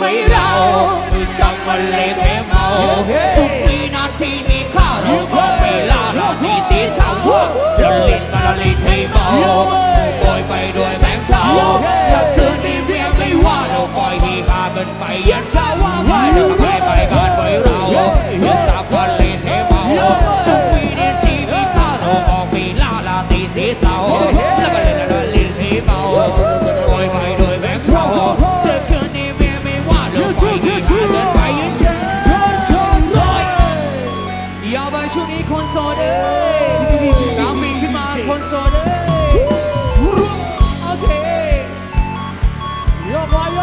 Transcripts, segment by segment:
กันไปเราคือสักวันเลเทเมาสุดวินาทีมีค่าเราทองเวลาเรามีสีทาเราลิ้นมาลิ้นให้เมาสวยไปด้วยแบงค์เทา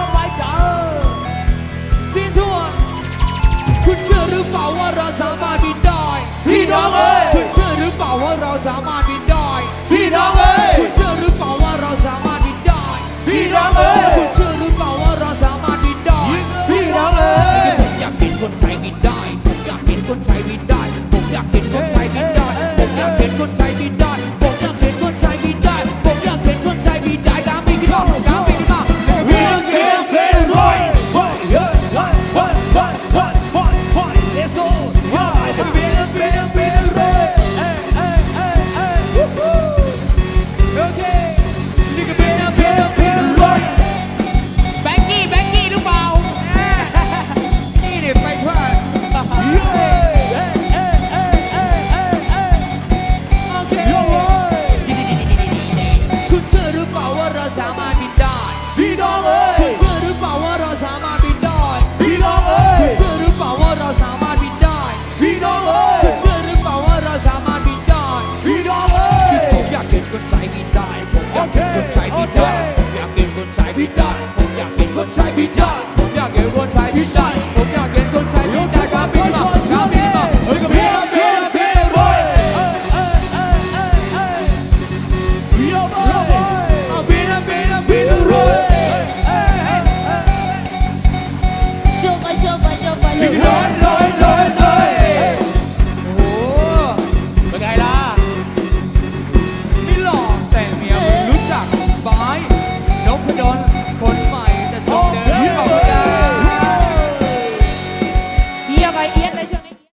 ยกไว้ยกไว้จ้าชิ้นทั่วคุณเชื่อหรือเปล่าว่าเราสามารถบินได้พี่น้องเอ้ยคุณเชื่อหรือเปล่าว่าเราสามารถบินได้พี่น้องเอ้ยคุณเชื่อหรือเปล่าว่าเราสามารถบินได้พี่น้องเอ้ย Lord.